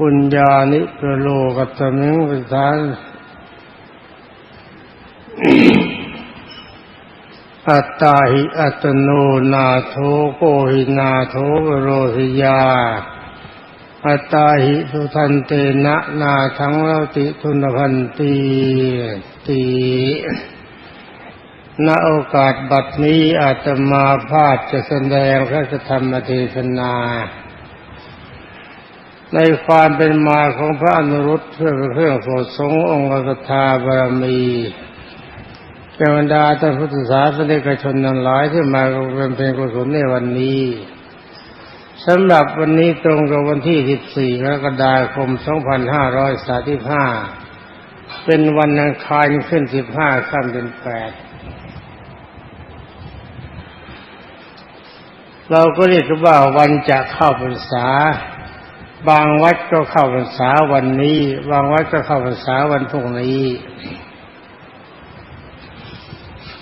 ปุญญานิโรโลกัตมิงวิธานอัตตาหิอัตโนนาโทโกหินาโทวโรหิยา อัตตาหิสุทันเตนะนาทั้งเลติทุนพันตีตีณโอกาสบัดนี้อาตมาภาพจะแสดงพระธรรมเทศนา ในความเป็นมาของพระอนุรุตเพื่อเป็นเครื่องโปรดสงองค์กทาบารมีแก่บรรดาท่านพุทธศาสนิกชนทั้งหลายที่มาเป็นเพลงกุศลในวันนี้สำหรับวันนี้ตรงกับวันที่ 14 กรกฎาคม 2535 เป็นวันอังคารขึ้น 15ค่ำเดือน8เราก็เรียกว่าวันจะเข้าพรรษา บางวัดก็เข้าพรรษาวันนี้ บางวัดก็เข้าพรรษาวันพรุ่งนี้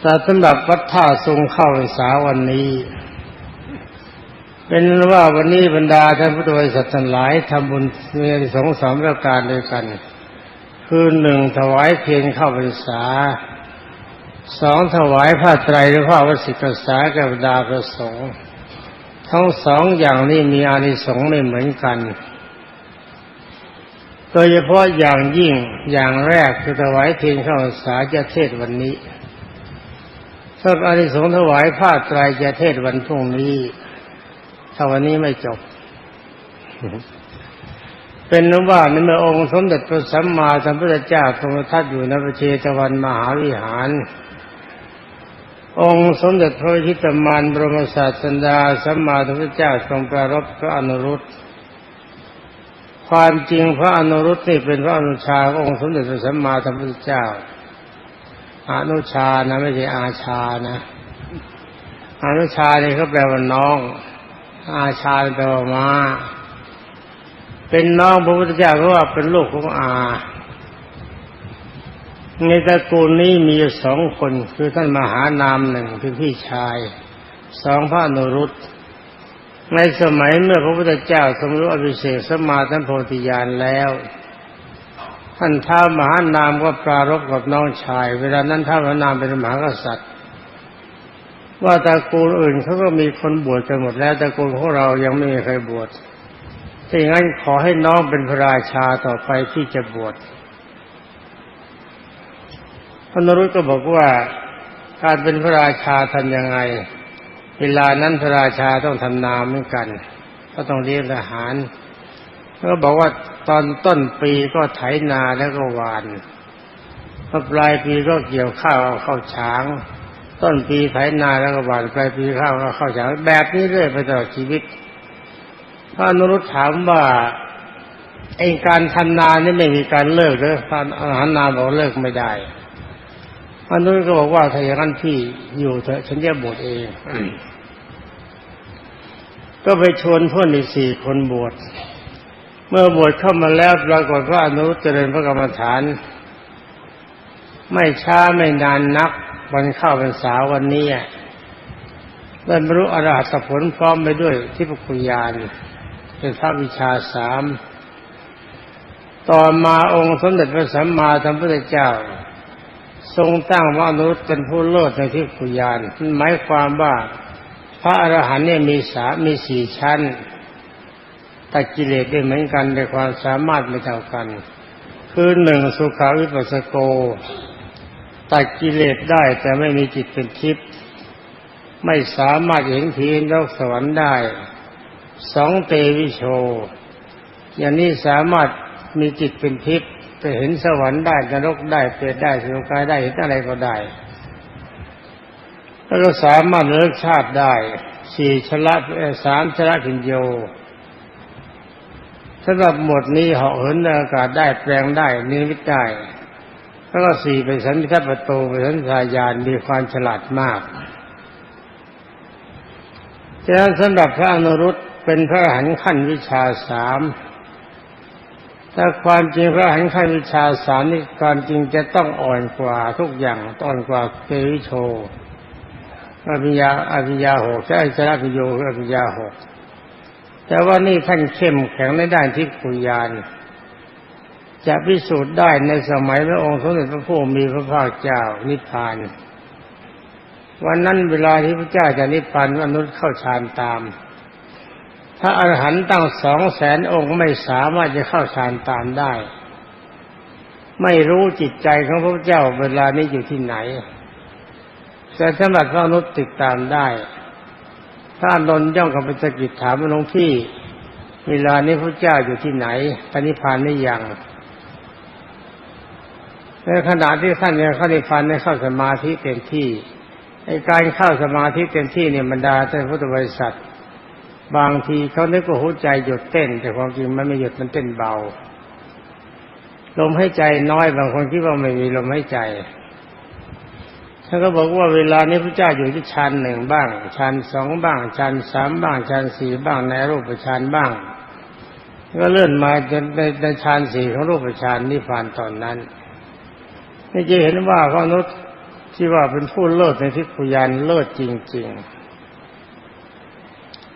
แต่สำหรับวัดท่าทรงเข้าพรรษาวันนี้ เป็นว่าวันนี้บรรดาท่านผู้โดยสัตว์ทั้งหลายทำบุญเมีสองสามประการด้วยกัน คือหนึ่งถวายเพียงเข้าพรรษาสองถวายผ้าไตรหรือผ้าวสิกษาแก่บรรดาพระสงฆ์ ทั้งสองอย่างนี้มีอานิสงส์ไม่เหมือนกัน โดยเฉพาะอย่างยิ่งอย่างแรกคือถวายเทียนเข้าพรรษาจะเทศวันนี้ถ้าอานิสงส์ถวายผ้าไตรจะเทศวันพรุ่งนี้ถ้าวันนี้ไม่จบ เป็นนว่าในเมื่อองค์สมเด็จพระสัมมาสัมพุทธเจ้าทรงทัดอยู่ในประเชตวันมหาวิหาร องค์สมเด็จพระพิตมานบรมศาสดาสัมมาสัมพุทธเจ้าทรงประรบพระอนุรุตความจริงพระอนุรุตนี่เป็นพระอนุชาขององค์สมเด็จพระสัมมาสัมพุทธเจ้า อนุชานะไม่ใช่อาชานะอนุชานี่เขาแปลว่าน้อง อาชาแปลว่ามาเป็นน้องพระพุทธเจ้าเพราะว่าเป็นลูกของอา ในตระกูลนี้มีอยู่สองคนคือท่านมหานามหนึ่งเป็นพี่ชาย สองพระนรุตในสมัยเมื่อพระพุทธเจ้าสมรู้อภิเศษสมาท่านโพธิญาณแล้ว ท่านท้ามหานามก็ปรารบกับน้องชาย เวลานั้นท้ามหานามเป็นมหากษัตริย์ ว่าตระกูลอื่นเขาก็มีคนบวชกันหมดแล้วตระกูลของเรายังไม่มีใครบวชถ้าอย่างนั้นขอให้น้องเป็นพระราชาต่อไปที่จะบวช พระนรุตก็บอกว่าการเป็นพระราชาทำยังไง เวลานั้นพระราชาต้องทำนาเหมือนกัน ก็ต้องเลี้ยงทหารแล้วก็บอกว่าตอนต้นปีก็ไถนาแล้วก็หวานพอปลายปีก็เกี่ยวข้าวเอาเข้าช้าง ต้นปีไถนาแล้วก็หวานปลายปีข้าวก็เข้าช้าง แบบนี้เรื่อยไปตลอดชีวิตพระนรุตถามว่าไอ้การทำนานี่ไม่มีการเลิกเลยพระอาหารนาบอกเลิกไม่ได้ อนุรุตก็บอกว่าถ้าอย่างนั้นพี่อยู่เถอะฉันจะบวชเอง ก็ไปชวนเพื่อนอีกสี่คนบวชเมื่อบวชเข้ามาแล้วปรากฏว่าอนุรุตเจริญพระกรรมฐาน ไม่ช้าไม่นานนักวันเข้าพรรษาวันนี้ได้บรรลุอรหัตผลพร้อมไปด้วยที่ปุญญาณเป็นพระวิชาสาม ต่อมาองค์สมเด็จพระสัมมาสัมพุทธเจ้า ทรงตั้งว่านุรุตเป็นผู้โลดในที่ปุญญาณหมายความว่าพระอรหันต์เนี่ยมีสามีสี่ชั้นตักิเลสได้เหมือนกันในความสามารถไม่เท่ากัน คือหนึ่งสุขาวิปัสสโกตัดกิเลสได้แต่ไม่มีจิตเป็นทิพย์ไม่สามารถเห็นผีนรกสวรรค์ได้สองเตวิโช อย่างนี้สามารถมีจิตเป็นทิพย์ จะเห็นสวรรค์ได้นรกได้เปรตได้สุคายได้เห็นอะไรก็ได้แล้วก็สามารถเลิกชาติได้สี่ชละสามชละพิญโยสำหรับหมดนี้เหาะเหินอากาศได้แปลงได้นิมิตได้แล้วก็สี่เป็นสันทัประตูเป็นสันทายานมีความฉลาดมากฉะนั้นสำหรับพระอนุรุตเป็นพระหันขั้นวิชาสาม แต่ความจริงพระหันต์ขั้นวิชาสามนี่ความจริงจะต้องอ่อนกว่าทุกอย่างอ่อนกว่าเกวิโชอภิญญาอภิญญาหกใช่ชนะพิโยอภิญญาหกแต่ว่านี่ท่านเข้มแข็งในด้านที่ปุยานจะพิสูจน์ได้ในสมัยพระองค์สมเด็จพระพุทธมีพระภาคเจ้านิพพาน วันนั้นเวลาที่พระเจ้าจะนิพพานมนุษย์เข้าฌานตาม ถ้าอรหันต์ตั้งสองแสนองค์ไม่สามารถจะเข้าฌานตามได้ ไม่รู้จิตใจของพระเจ้าเวลานี้อยู่ที่ไหนแต่สำหรับพระนุษติดตามได้ ถ้านนย่องกับไปสกิจถามหลวงพี่ เวลานี้พระเจ้าอยู่ที่ไหนปณิพานได้ยังในขณะที่ท่านยังเข้านิพพานได้เข้าสมาธิเต็มที่ไอ้การเข้าสมาธิเต็มที่เนี่ยบรรดาท่านพุทธบริษัท บางทีเขานึกว่าหัวใจหยุดเต้น แต่ความจริงมันไม่หยุดมันเต้นเบา ลมให้ใจน้อยบางคนคิดว่าไม่มีลมให้ใจท่านก็บอกว่าเวลานี้พระเจ้าอยู่ที่ชั้นหนึ่งบ้างชั้นสองบ้างชั้นสามบ้างชั้นสี่บ้างในรูปชั้นบ้าง ก็เลื่อนมาจนในในชั้นสี่ของรูปชั้นนิพพานตอนนั้นนี่จะเห็นว่าพระนุษย์ที่ว่าเป็นผู้เลิศในทิพยานเลิศจริง ๆ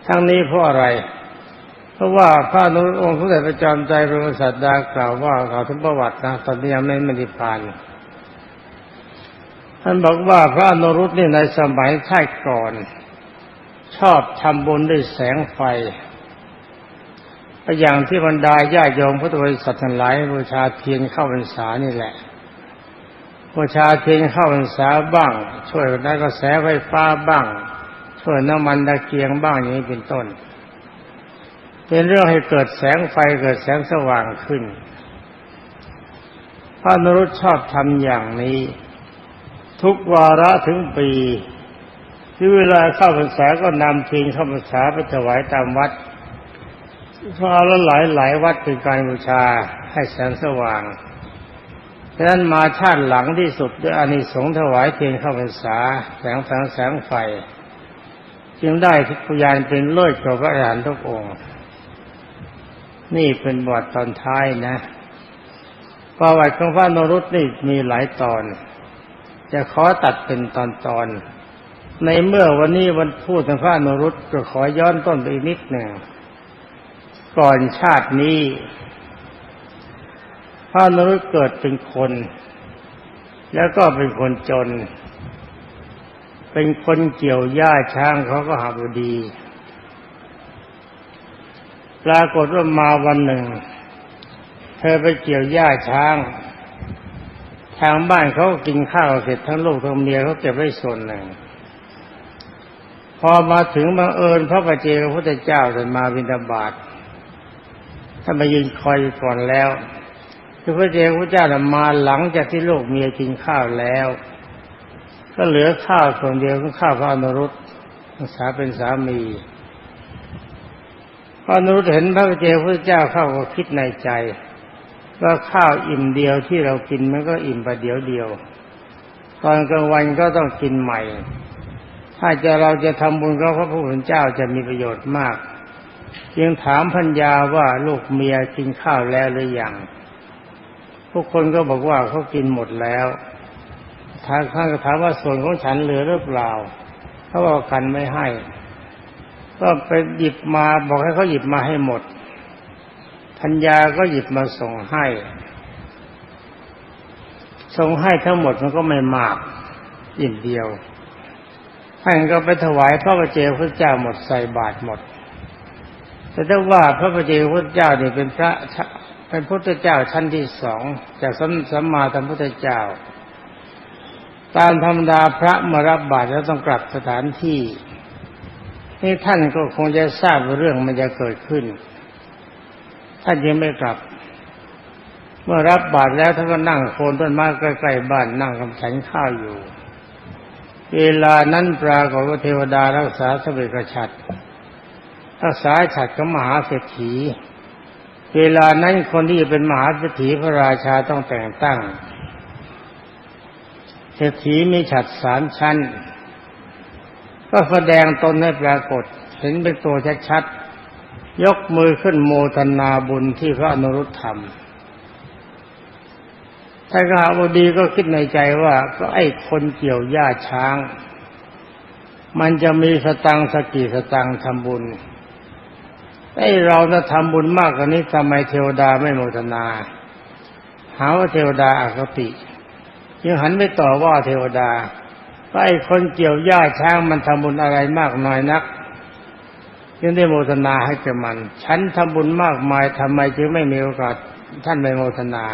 ทั้งนี้เพราะอะไร เพราะว่าพระนุองค์พระเดชพระจอมใจพระสัตดากล่าวว่าเขาถึงประวัตินะตอนนี้ยังไม่มนิพพานท่านบอกว่าพระนรุตนี่ในสมัยชาติก่อน ชอบทำบุญด้วยแสงไฟอย่างที่บรรดาญาโยมพุทธบริษัททั้งหลายบูชาเทียนเข้าพรรษานี่แหละบูชาเทียนเข้าพรรษาบ้าง ช่วยได้กระแสไฟฟ้าบ้าง ช่วยน้ำมันตะเกียงบ้างอย่างนี้เป็นต้น เป็นเรื่องให้เกิดแสงไฟเกิดแสงสว่างขึ้นพระนรุตชอบทำอย่างนี้ ทุกวาระถึงปี ที่เวลาเข้าพรรษาก็นำเทียนเข้าพรรษาไปถวายตามวัดพอละหลายหลายวัดเป็นการบูชาให้แสงสว่างฉะนั้นมาชาติหลังที่สุดด้วยอานิสงส์ถวายเทียนเข้าพรรษาแสงแสงแสงไฟ จึงได้ทิพยานเป็นเลิศกว่าพระอรหันต์ทุกองค์ นี่เป็นบทตอนท้ายนะประวัติของพระนรุตนี่มีหลายตอน จะขอตัดเป็นตอนตอน ในเมื่อวันนี้วันพูดถึงพระนรุตก็ขอย้อนต้นไปอีกนิดหนึ่ง ก่อนชาตินี้ พระนรุตเกิดเป็นคน แล้วก็เป็นคนจน เป็นคนเกี่ยวหญ้าช้างเขาก็หาบดี ปรากฏว่ามาวันหนึ่ง เธอไปเกี่ยวหญ้าช้าง ทางบ้านเขากินข้าวเสร็จทั้งลูกทั้งเมียเขาเก็บไว้ส่วนหนึ่ง พอมาถึงบังเอิญพระประเจพระพุทธเจ้าเดินมาบิณฑบาตท่านมายืนคอยอยู่ก่อนแล้วคือพระเจ้าพระเจ้ามาหลังจากที่ลูกเมียกินข้าวแล้ว ก็เหลือข้าวส่วนเดียวคือข้าวพระอนุรุตสาเป็นสามีพระอนุรุตเห็นพระเจ้าพระเจ้าเข้าก็คิดในใจว่าข้าวอิ่มเดียวที่เรากินมันก็อิ่มไปเดียวเดียว ตอนกลางวันก็ต้องกินใหม่ ถ้าจะเราจะทำบุญกับพระผู้เป็นเจ้าจะมีประโยชน์มาก จึงถามพัญญาว่าลูกเมียกินข้าวแล้วหรือยังทุกคนก็บอกว่าเขากินหมดแล้ว ทางข้างก็ถามว่าส่วนของฉันเหลือหรือเปล่าเขาบอกกันไม่ให้ ก็ไปหยิบมาบอกให้เขาหยิบมาให้หมดพัญญาก็หยิบมาส่งให้ส่งให้ทั้งหมดมันก็ไม่มากอิ่มเดียวท่านก็ไปถวายพระประเจพระเจ้าหมดใส่บาตรหมด แต่ถ้าว่าพระประเจพระเจ้าเนี่ยเป็นพระเป็นพุทธเจ้าชั้นที่สองจากสัมมาสัมพุทธเจ้า ตามธรรมดาพระมารับบาตรแล้วต้องกลับสถานที่นี่ท่านก็คงจะทราบเรื่องมันจะเกิดขึ้น ท่านยังไม่กลับ เมื่อรับบาตรแล้วท่านก็นั่งโคนต้นไม้ใกล้ๆบ้านนั่งกำฉันข้าวอยู่ เวลานั้นปรากฏว่าเทวดารักษาสเวกฉัตรรักษาฉัตรของมหาเศรษฐี เวลานั้นคนที่จะเป็นมหาเศรษฐีพระราชาต้องแต่งตั้ง เศรษฐีมีฉัดสามชั้น ก็แสดงตนให้ปรากฏ เห็นเป็นตัวชัดๆยกมือขึ้นโมทนาบุญที่พระอนุรุตทำท่านกหาบดีก็คิดในใจว่าก็ไอ้คนเกี่ยวหญ้าช้าง มันจะมีสตังสกกี่สตังทำบุญไอ้เราจะทำบุญมากกว่านี้ทำไมเทวดาไม่โมทนา หาว่าเทวดาอาคติ ยังหันไปต่อว่าเทวดาว่าไอ้คนเกี่ยวหญ้าช้างมันทำบุญอะไรมากน้อยนัก ยังได้โมทนาให้แกมัน ฉันทำบุญมากมายทำไมจึงไม่มีโอกาสท่านไม่โมทนา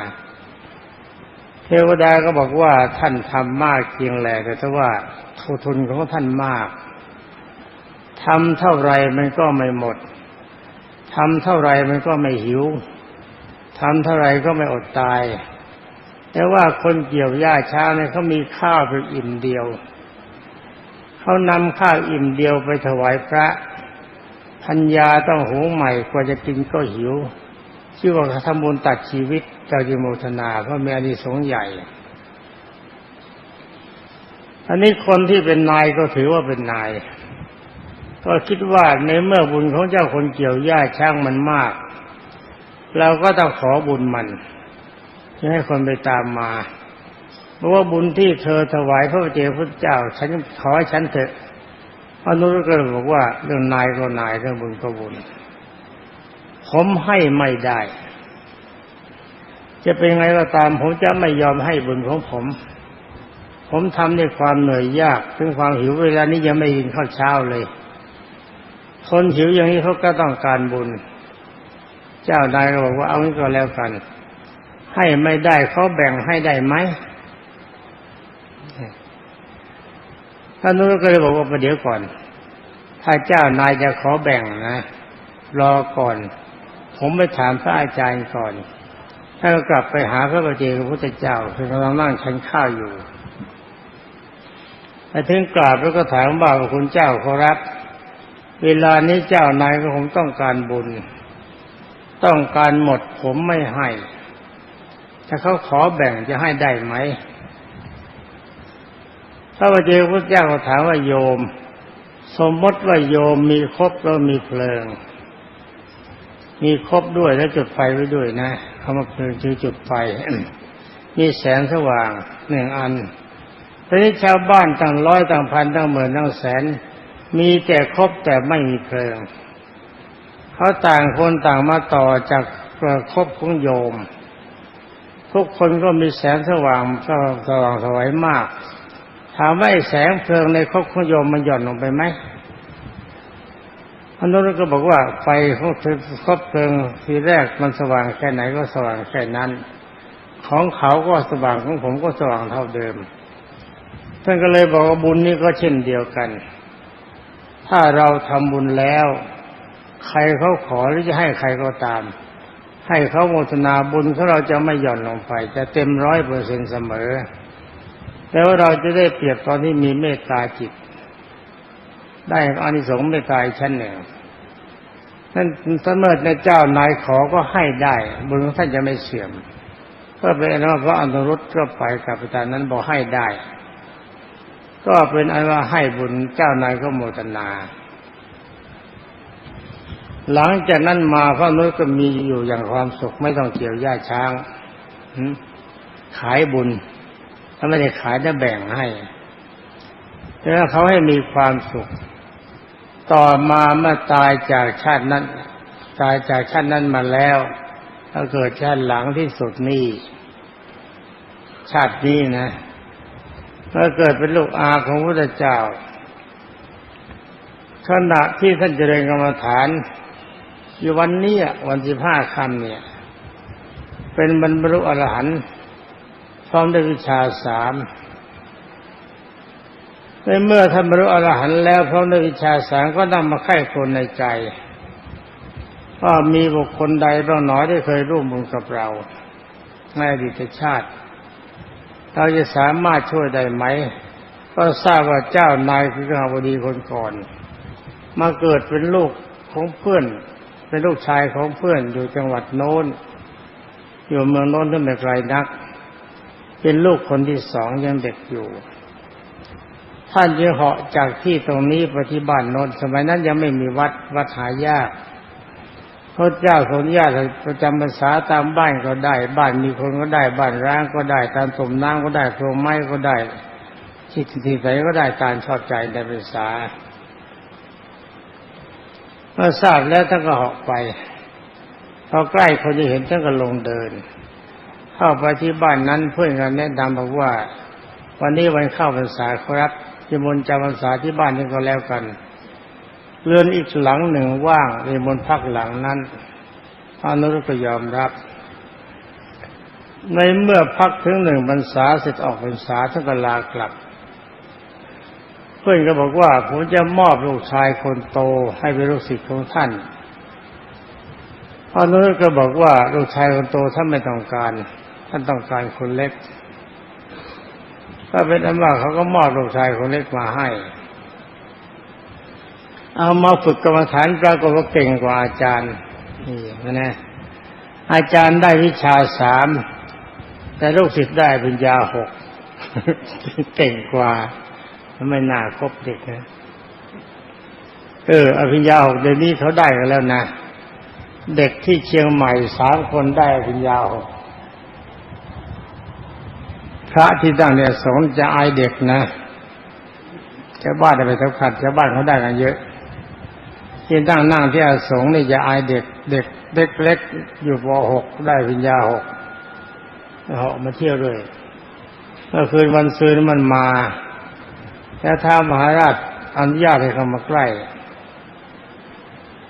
เทวดาก็บอกว่าท่านทำมากจริงแหลแต่ถ้าว่าทุนของท่านมากทำเท่าไรมันก็ไม่หมดทำเท่าไรมันก็ไม่หิวทำเท่าไรก็ไม่อดตาย แต่ว่าคนเกี่ยวหญ้าช้างเนี่ยเขามีข้าวเพียงอิ่มเดียว เขานำข้าวอิ่มเดียวไปถวายพระพัญญาต้องหุงใหม่กว่าจะกินก็หิว ชื่อว่าทำบุญตัดชีวิตเจ้าจิโมทนาเพราะมีอานิสงส์ใหญ่ อันนี้คนที่เป็นนายก็ถือว่าเป็นนาย ก็คิดว่าในเมื่อบุญของเจ้าคนเกี่ยวหญ้าช่างมันมาก เราก็ต้องขอบุญมัน จะให้คนไปตามมาเพราะว่าบุญที่เธอถวายพระเจ้าพระเจ้า ฉันขอให้ฉันเถอะอนุรุตก็เลยบอกว่าเรื่องนายก็นายเรื่องบุญก็บุญผมให้ไม่ได้ จะเป็นไงก็ตาม ผมจะไม่ยอมให้บุญของผม ผมทำด้วยความเหนื่อยยาก ถึงความหิวเวลานี้ยังไม่กินข้าวเช้าเลย คนหิวอย่างนี้เขาก็ต้องการบุญ เจ้านายก็บอกว่าเอางี้ก็แล้วกัน ให้ไม่ได้เขาแบ่งให้ได้ไหมท่านนู้นก็เลยบอกว่าประเดี๋ยวก่อน ถ้าเจ้านายจะขอแบ่งนะ รอก่อน ผมไปถามพระอาจารย์ก่อนท่ากลับไปหาพระบเจ้าพระพุทธเจ้าคือกำลังนั่งฉันข้าวอยู่ไปถึงกราบแล้วก็ถามว่าวคุณเจ้าขอรับ เวลานี้เจ้านายก็คงต้องการบุญ ต้องการหมดผมไม่ให้ ถ้าเขาขอแบ่งจะให้ได้ไหมพระบเจ้าพระเจ้าถามว่าโยม สมมติว่าโยมมีครบแล้วมีเพลิง มีครบด้วยแล้วจุดไฟไว้ด้วยนะคำว่าเพลิงคือจุดไฟมีแสงสว่างหนึ่งอันทีนี้ชาวบ้านตั้งร้อยตั้งพันตั้งหมื่นตั้งแสน มีแต่ครบแต่ไม่มีเพลิงเขาต่างคนต่างมาต่อจากครบของโยม ทุกคนก็มีแสงสว่างสว่างสวยมาก ถามว่าแสงเพลิงในครบของโยมมันหย่อนลงไปไหมอนุรุตก็บอกว่าไฟของครบเพลิงทีแรกมันสว่างแค่ไหนก็สว่างแค่นั้น ของเขาก็สว่างของผมก็สว่างเท่าเดิมท่านก็เลยบอกว่าบุญนี้ก็เช่นเดียวกัน ถ้าเราทำบุญแล้ว ใครเขาขอหรือจะให้ใครก็ตาม ให้เขาโมทนาบุญของเราจะไม่หย่อนลงไป จะเต็มร้อยเปอร์เซ็นเสมอ แต่ว่าเราจะได้เปรียบตอนที่มีเมตตาจิต ได้อานิสงส์เมตตาชั้นหนึ่งท่นถ้าเมื่อในเจ้านายขอก็ให้ได้ บุญของท่านจะไม่เสื่อมก็เป็นอันว่าพระอนุรุตก็ไปกับอาจารย์นั้นบอกให้ได้ ก็เป็นอันว่าให้บุญเจ้านายก็โมทนา หลังจากนั้นมาพระนุรุตก็มีอยู่อย่างความสุขไม่ต้องเกี่ยวหญ้าช้างขายบุญ ถ้าไม่ได้ขายจะแบ่งให้แล้วเขาให้มีความสุข ต่อมาเมื่อตายจากชาตินั้น ตายจากชาตินั้นมาแล้วถ้าเกิดชาติหลังที่สุดนี่ชาตินี้นะถ้าเกิดเป็นลูกอาของพระเจ้าขณะที่ท่านเจริญกรรมฐาน อยู่วันนี้วันที่ห้าคำเนี่ย เป็นบรรลุอรหันต์พร้อมด้วยวิชาสามในเมื่อท่านบรรลุอรหันต์แล้วพร้อมด้วยวิชาสามก็นำมาไข้คนในใจว่ามีบุคคลใดบ้างหนอที่เคยร่วมบุญกับเราในอดีตชาติ เราจะสามารถช่วยได้ไหม ก็ทราบว่าเจ้านายคือกหบดีคนก่อน มาเกิดเป็นลูกของเพื่อน เป็นลูกชายของเพื่อนอยู่จังหวัดโน้น อยู่เมืองโน้นที่ไม่ไกลนัก เป็นลูกคนที่สองยังเด็กอยู่ท่านจะเหาะจากที่ตรงนี้ไปที่บ้านโน้นสมัยนั้นยังไม่มีวัดวัดหายากพระเจ้าสนญาติประจำภาษาตามบ้านก็ได้ บ้านมีคนก็ได้ บ้านร้างก็ได้ ตามสมน้ำก็ได้โครงไม้ก็ได้ที่ที่ไหนก็ได้ตามชอบใจในภาษา เมื่อทราบแล้วท่านก็เหาะไปพอใกล้คนจะเห็นท่านก็ลงเดิน เข้าไปที่บ้านนั้นเพื่อนกันแนะนำบอกว่า วันนี้วันเข้าพรรษาครับจะมนจำพรรษาที่บ้านนี้ก็แล้วกันเรือนอีกหลังหนึ่งว่างในมนพักหลังนั้นพระอนุรุก็ยอมรับ ในเมื่อพักถึงหนึ่งพรรษาเสร็จออกพรรษาท่านก็ลากลับ พื่อนก็บอกว่าผมจะมอบลูกชายคนโตให้เป็นลูกศิษย์ของท่านพระอนุรุตก็บอกว่าลูกชายคนโตท่านไม่ต้องการ ท่านต้องการคนเล็กก็เป็นอันว่าเขาก็มอบลูกชายคนเล็กมาให้ เอามาฝึกกรรมฐานปรากฏว่าเก่งกว่าอาจารย์นี่นะอาจารย์ได้วิชาสามแต่ลูกศิษย์ได้ปัญญาหกเก่งกว่า ไม่น่าคบเด็กนะเอออภิญญาหกเดี๋ยวนี้เขาได้กันแล้วนะเด็กที่เชียงใหม่สามคนได้อภิญญาหกพระที่ตั้งเนี่ยสงฆ์จะอายเด็กนะชาวบ้านไปทับขัดชาวบ้านเขาได้กันเยอะที่ตั้งนั่งที่อาสงนี่จะอายเด็ก เด็กเด็กเล็กอยู่ป .6 ได้วิญญาหกเขามาเที่ยวด้วยเมื่อคืนวันซืนมันมา แล้วท้ามหาราชอนุญาตให้เข้ามาใกล้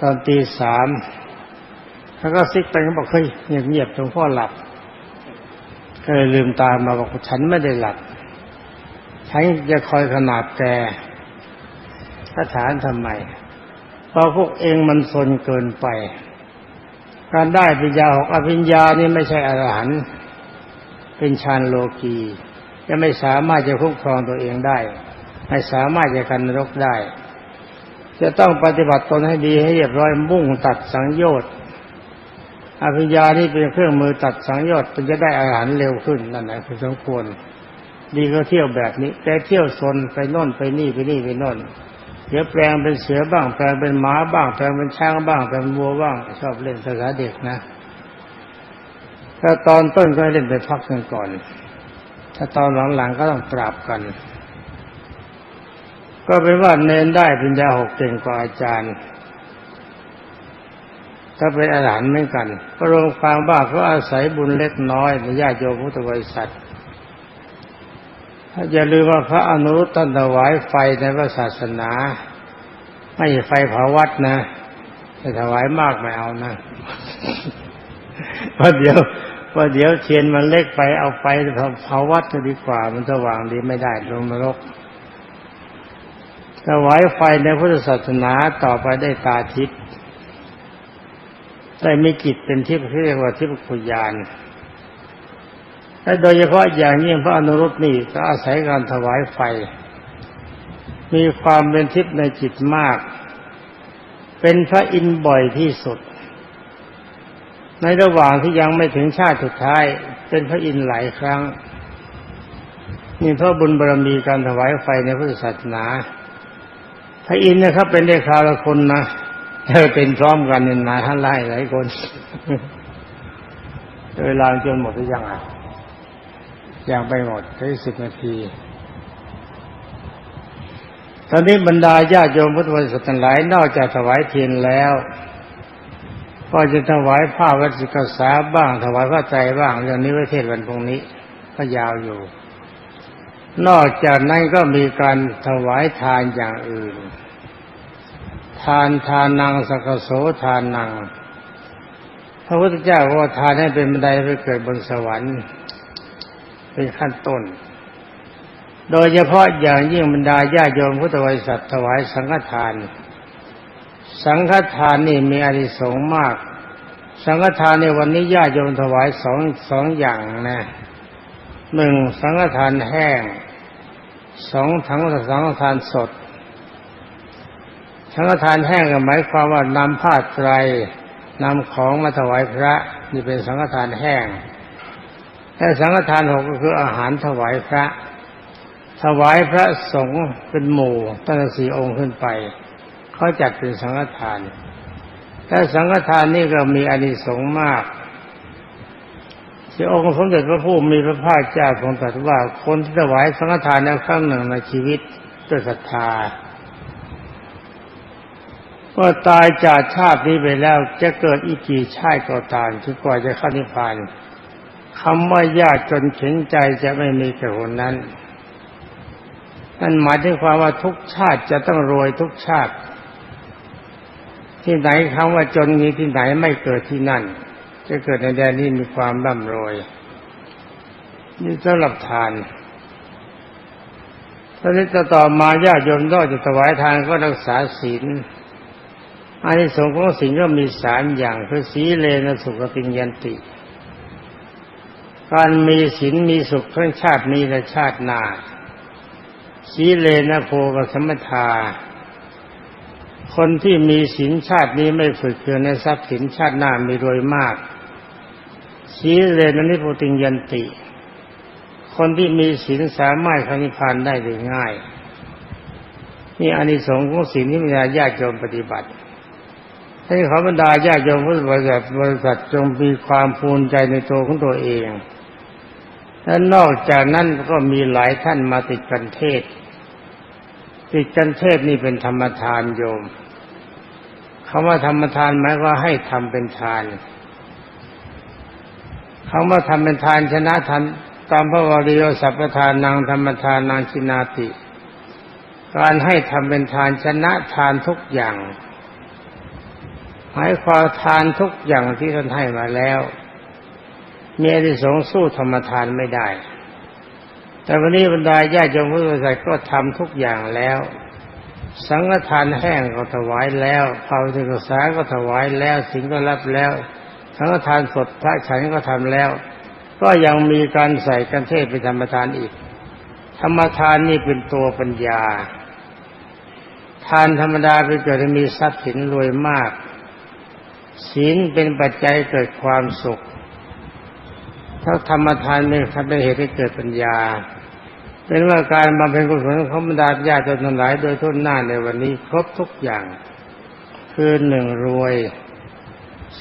ตอนตีสามแล้วก็ซิกไปเขาบอกเฮ้ยเงียบๆตรงพ่อหลับก็เลยลืมตามาบอกฉันไม่ได้หลับฉันจะคอยขนาดแกถ้าถามทำไมเพราะพวกเองมันสนเกินไป การได้ปัญญาหกอภิญญานี่ไม่ใช่อรหันต์เป็นฌานโลกีจะไม่สามารถจะคุ้มครองตัวเองได้ ไม่สามารถจะกันนรกได้ จะต้องปฏิบัติตนให้ดีให้เรียบร้อยมุ่งตัดสังโยชน์อภิญญานี่เป็นเครื่องมือตัดสังโยชน์มันจะได้อาหารเร็วขึ้นนั่นแหละคือสมควร ดีก็เที่ยวแบบนี้ แต่เที่ยวซนไปโน่นไปนี่ไปนี่ไปโน่นเดี๋ยวแปลงเป็นเสือบ้างแปลงเป็นหมาบ้างแปลงเป็นช้างบ้างแปลงเป็นวัวบ้าง ชอบเล่นภาษาเด็กนะ ถ้าตอนต้นก็เล่นไปพักกันก่อน ถ้าตอนหลังๆก็ต้องปราบกัน ก็เป็นว่าเนนได้ปัญญาหกเก่งกว่าอาจารย์ก็เป็นอาหารเหมือนกันพระองค์ฟังบ้าเขาอาศัยบุญเล็กน้อยในญาติโยมพุทธบริษัทอย่าลืมว่าพระอนุรุตตันถวายไฟในพระศาสนา ไม่ใช่ไฟเผาวัดนะจะถวายมากไม่เอานะเพราะเดี๋ยวเพราะเดี๋ยวเทียนมันเล็กไปเอาไฟเผาวัดจะดีกว่า มันสว่างดีไม่ได้ลงนรก ถวายไฟในพุทธศาสนาต่อไปได้ตาทิพย์ได้มีกิจเป็นทิพย์เรียกว่าทิพย์คุยานและโดยเฉพาะอย่างยิ่งพระอนุรุตนี่ก็อาศัยการถวายไฟ มีความเป็นทิพย์ในจิตมาก เป็นพระอินบ่อยที่สุด ในระหว่างที่ยังไม่ถึงชาติสุดท้าย เป็นพระอินหลายครั้ง นี่เพราะบุญบารมีการถวายไฟในพุทธศาสนา พระอินทร์นะครับ เป็นได้คราวละคนนะเธอเป็นพร้อมกันเนี่ยนาท่านไล่หลายคนเวลาจนหมดหรือยังอะยังไปหมดแค่สิบนาที ตอนนี้บรรดาญาโยมพุทธบริษัททั้งหลายนอกจากถวายเทียนแล้ว ก็จะถวายผ้าวัชิกษาบ้าง ถวายพระใจบ้างเรื่องนี้ไว้เทศวันตรงนี้ก็ยาวอยู่ นอกจากนั้นก็มีการถวายทานอย่างอื่น ทานทานังสกโสทานนังพระพุทธเจ้าว่าทานให้เป็นบันไดไปเกิดบนสวรรค์ เป็นขั้นต้น โดยเฉพาะอย่างยิ่งบรรดาญาโยมพุทธบริษัทถวายสังฆทาน สังฆทานนี่มีอานิสงส์มาก สังฆทานในวันนี้ญาติโยมถวายสองสองอย่างนะหนึ่งสังฆทานแห้ง สองถังสังฆทานสดสังฆทานแห้งก็หมายความว่านำผ้าไตรนำของมาถวายพระ นี่เป็นสังฆทานแห้งและสังฆทานหกก็คืออาหารถวายพระ ถวายพระสงฆ์เป็นหมู่ตั้งแต่สี่องค์ขึ้นไปเขาจัดเป็นสังฆทานแต่สังฆทานนี่ก็มีอานิสงส์มาก ที่องค์สมเด็จพระผู้มีพระภาคเจ้าทรงตรัสว่าคนที่ถวายสังฆทานในครั้งหนึ่งในชีวิตด้วยศรัทธาว่าตายจากชาตินี้ไปแล้วจะเกิดอีกกี่ชาติก็ตามที่กว่าจะเข้านิพพานคำว่ายากจนเข็นใจจะไม่มีแก่คนนั้นนั่นหมายถึงความว่าทุกชาติจะต้องรวยทุกชาติ ที่ไหนคำว่าจนมีที่ไหนไม่เกิดที่นั่น จะเกิดในแดนนี้มีความร่ำรวยนี่สำหรับทานตอนนี้จะต่อมาญาติโยมนอกจากถวายทานก็รักษาศีลอานิสงส์ของศีลก็มีสามอย่างคือสีเลนะสุขติยันติ การมีศีลมีสุขทั้งชาตินี้และชาติหน้าสีเลนะโพกสมทาคนที่มีศีลชาตินี้ไม่ฝึกเกินในทรัพย์สินชาติหน้ามีรวยมาก สีเลนนิพุติงยันติ คนที่มีศีลสามารถเข้านิพพานได้โดยง่าย นี่อานิสงส์ของศีลที่มีญาติโยมปฏิบัติให้ขอบรรดาญาโยมพุทธบริษัทบริษัทจงมีความภูมิใจในตัวของตัวเองและนอกจากนั้นก็มีหลายท่านมาติดกันเทศ ติดกันเทศนี่เป็นธรรมทานโยมคำว่าธรรมทานหมายว่าให้ทำเป็นทาน คำว่าทำเป็นทานชนะทานตามพระวริโยสัพพทานนางธรรมทานนางชินาติ การให้ทำเป็นทานชนะทานทุกอย่างหมายความทานทุกอย่างที่ท่านให้มาแล้วเมีอนิสงสู้ธรรมทานไม่ได้ แต่วันนี้บรรดาญาติโยมผู้บริสุทธิ์ก็ทำทุกอย่างแล้ว สังฆทานแห้งก็ถวายแล้วเผาศึกษาก็ถวายแล้วสิ่งก็รับแล้ว สังฆทานสดพระฉันก็ทำแล้ว ก็ยังมีการใส่กันเทศเป็นธรรมทานอีก ธรรมทานนี่เป็นตัวปัญญา ทานธรรมดาไปเกิดมีทรัพย์สินรวยมาก ศีลเป็นปัจจัยเกิดความสุข ถ้าธรรมทานเป็นเป็นเหตุให้เกิดปัญญาเป็นว่าการบำเพ็ญกุศลของบรรดาญาติทั้งหลายโดยทุนหน้าในวันนี้ครบทุกอย่าง คือหนึ่งรวย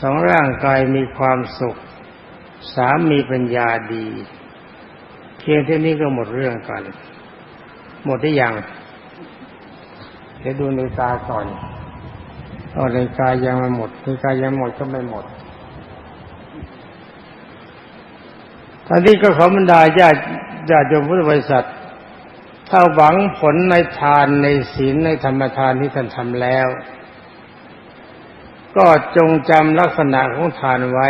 สองร่างกายมีความสุข สามมีปัญญาดี เพียงเท่านี้ก็หมดเรื่องกัน หมดได้ยังเดี๋ยวดูในตาก่อนตอนในกายยังไม่หมดในกายยังหมดก็ไม่หมดตอนนี้ก็ขอบรรดาญาติญาติโยมพุทธบริษัทถ้าหวังผลในทานในศีลในธรรมทานที่ท่านทำแล้ว ก็จงจำลักษณะของทานไว้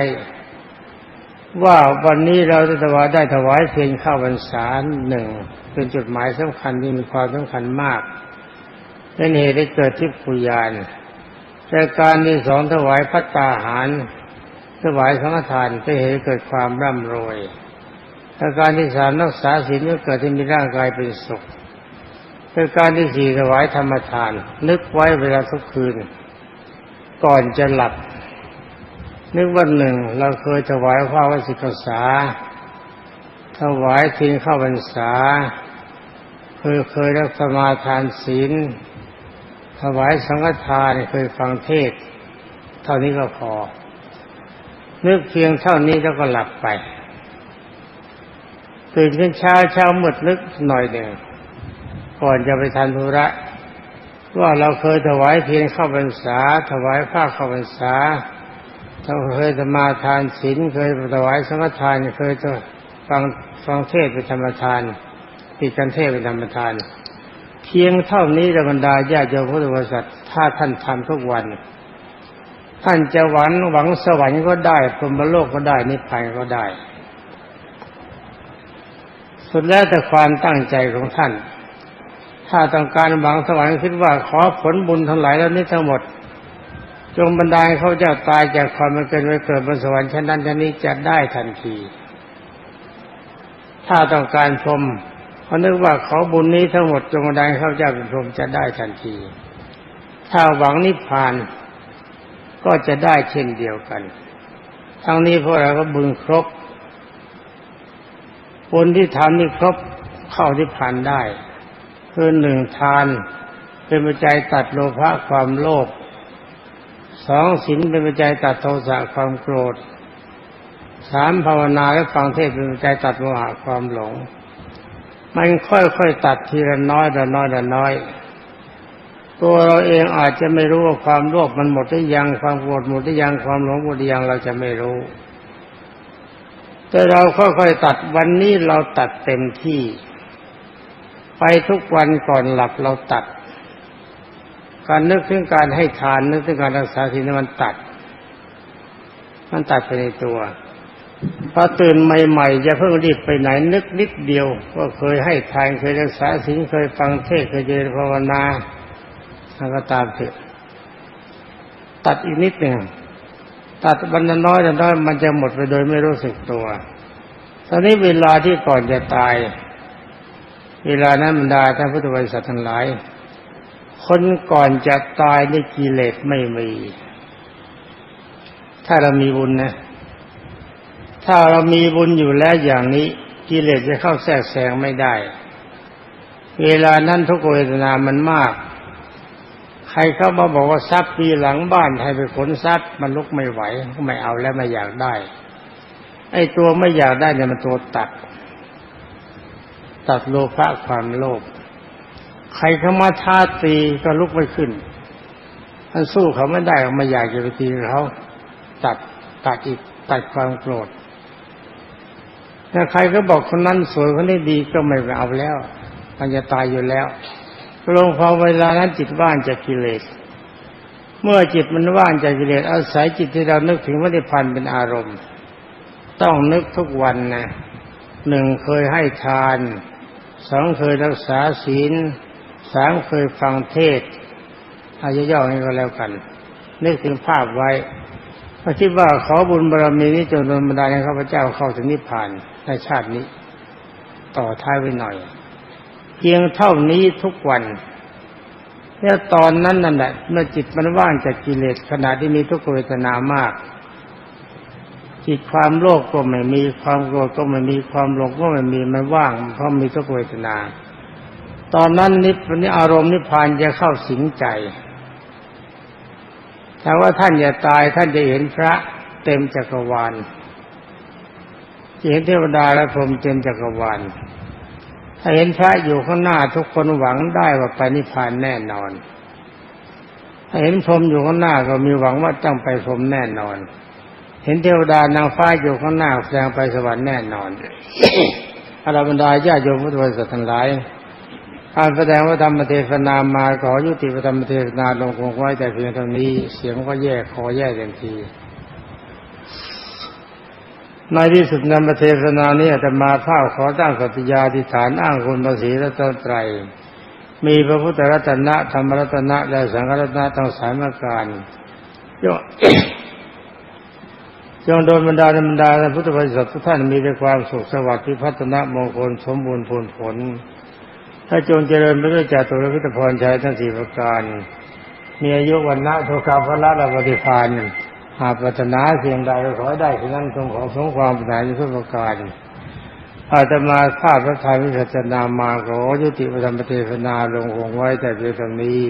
ว่าวันนี้เราจะถวายได้ถวายเพียงข้าวพรรษาหนึ่งเป็นจุดหมายสำคัญที่มีความสำคัญมากเป็นเหตุให้เกิดทิพยานแต่การที่สองถวายพัตตาหาร ถวายสังฆทานก็เหตุเกิดความร่ำรวยแต่การที่สามรักษาศีลก็เกิดที่มีร่างกายเป็นสุขแต่การที่สี่ถวายธรรมทาน นึกไว้เวลาทุกคืน ก่อนจะหลับ นึกวันหนึ่งเราเคยถวายข้าววสิกษา ถวายทินข้าวพรรษาเคยเคยรักสมาทานศีล ถวายสังฆทานเคยฟังเทศ เท่านี้ก็พอ นึกเพียงเท่านี้แล้วก็หลับไปตื่นขึ้นเช้าเช้ามืดนึกหน่อยหนึ่งก่อนจะไปทันธุระ ว่าเราเคยถวายเพียงเข้าพรรษา ถวายผ้าข้าพรรษาเราเคยสมาทานศีลเคยถวายสังฆทานเคยจะฟังฟังเทศเป็นธรรมทานติดกันเทศเป็นธรรมทาน เพียงเท่านี้ระบรรดาญาโยมพุทธบริษัทถ้าท่านทำทุกวัน ท่านจะหวังหวังสวรรค์ก็ได้พรหมโลกก็ได้นิพพานก็ได้ สุดแล้วแต่ความตั้งใจของท่าน ถ้าต้องการหวังสวรรค์คิดว่าขอผลบุญทั้งหลายแล้วนี้ทั้งหมด จงบรรดาเขาจะตายจากความมันเกินไปเกิดบนสวรรค์ชั้นนั้นชั้นนี้จะได้ทันที ถ้าต้องการพรหมเขานึกว่าขาบุญนี้ทั้งหมดจงบันดาเขาเจ้าเป็นพรหมจะได้ทันที ถ้าหวังนิพพานก็จะได้เช่นเดียวกัน ทั้งนี้พวกเราก็บุญครบบุญที่ทำนี่ครบเข้าที่ผ่านได้ คือหนึ่งทาน เป็นปัจจัยตัดโลภะความโลภสองศีลเป็นปัจจัยตัดโทสะความโกรธสามภาวนาและฟังเทศเป็นปัจจัยตัดโมหะความหลง มันค่อยๆตัดทีละน้อยละน้อยละน้อย ตัวเราเองอาจจะไม่รู้ว่าความโลภมันหมดหรือยังความโกรธหมดหรือยังความหลงหมดหรือยังเราจะไม่รู้ แต่เราค่อยๆตัดวันนี้เราตัดเต็มที่ ไปทุกวันก่อนหลับเราตัด การนึกถึงการให้ทานนึกถึงการรักษาศีลมันตัด มันตัดไปในตัวพอตื่นใหม่ๆจะเพิ่งรีบไปไหนนึกนิดเดียวว่าเคยให้ทานเคยรักษาศีลเคยฟังเทศเคยเจริญภาวนาแล้วก็ตามเถอะตัดอีกนิดหนึ่งตัดวันน้อยละน้อยมันจะหมดไปโดยไม่รู้สึกตัว ตอนนี้เวลาที่ก่อนจะตาย เวลานั้นบรรดาท่านพุทธบริษัททั้งหลาย คนก่อนจะตายในกิเลสไม่มี ถ้าเรามีบุญนะ ถ้าเรามีบุญอยู่แล้วอย่างนี้ กิเลสจะเข้าแทรกแซงไม่ได้ เวลานั้นทุกเวทนามันมาก ใครเข้ามาบอกว่าทรัพย์มีหลังบ้านให้ไปขนทรัพย์มันลุกไม่ไหวไม่เอาแล้วไม่อยากได้ ไอ้ตัวไม่อยากได้เนี่ยมันตัวตัด ตัดโลภะความโลภใครเข้ามาท้าตีก็ลุกไม่ขึ้นท่านสู้เขาไม่ได้ก็ไม่อยากจะไปตีเขาตัดตัดอีกตัดความโกรธถ้าใครก็บอกคนนั้นสวยคนนี้ดีก็ไม่เอาแล้ว มันจะตายอยู่แล้วลงพอเวลานั้นจิตว่างจากกิเลส เมื่อจิตมันว่างจากกิเลสอาศัยจิตที่เรานึกถึงพระนิพพานเป็นอารมณ์ ต้องนึกทุกวันนะหนึ่งเคยให้ทาน สองเคยรักษาศีลสามเคยฟังเทศอายุย่อนี้ก็แล้วกัน นึกถึงภาพไว้พระคิดว่าขอบุญบารมีนี้จนบันดาลให้ข้าพเจ้าเข้าถึงนิพพานในชาตินี้ ต่อท้ายไว้หน่อย เพียงเท่านี้ทุกวันเนี่ยตอนนั้นนั่นแหละเมื่อจิตมันว่างจากกิเลสขณะที่มีทุกขเวทนามาก จิตความโลภก็ไม่มีความโกรธก็ไม่มีความหลงก็ไม่มีมันว่างเพราะมีทุกขเวทนา ตอนนั้นนิพพานอารมณ์นิพพานจะเข้าสิงใจถ้าว่าท่านอย่าตายท่านจะเห็นพระเต็มจักรวาลจะเห็นเทวดาและพรหมเต็มจักรวาลถ้าเห็นพระอยู่ข้างหน้าทุกคนหวังได้ว่าไปนิพพานแน่นอน ถ้าเห็นพรหมอยู่ข้างหน้าก็มีหวังว่าต้องไปพรหมแน่นอน เห็นเทวดานางฟ้าอยู่ข้างหน้าแสดงไปสวรรค์แน่นอนอาราบรรดาญาโยมพุทธบริษัททั้งหลายการแสดงว่าธรรมเทศนามาขอยุติธรรมเทศนาลงคงไว้แต่เพียงเท่านี้ เสียงก็แย่คอแย่เต็มทีในที่สุดนำเทศนานี้จะมาเท่าขอตั้งสัตยาธิฐานอ้างคุณภาษีและตนไตร มีพระพุทธรัตนะธรรมรัตนะและสังฆรัตนะทั้งสามประการยก จงโดนบรรดาบรรดาพุทธบริษัททุกท่านมีแต่ความสุขสวัสดิ์พิพัฒนามงคลสมบูรณ์ผลผล ถ้าจงเจริญไปด้วยจาตุรพิธพรชัยทั้งสี่ประการ มีอายุวันนะโทกาพระละปฏิพานหากปรารถนาเพียงใดก็ขอได้ที่นั้นทรงของสงความปรารถนาในทุกประการอาตมาข้าบพระทายวิสัชนามาขอยุติปธรรมเทศนาลงคงไว้แต่เพียงนี้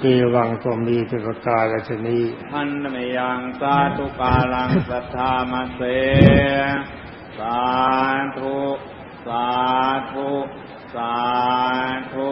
เท่านี้ปีวังก็มีทุกประการและชนี้มันเมยังสาธุกาลังสัทธามาเส สาธุ สาธุ สาธุ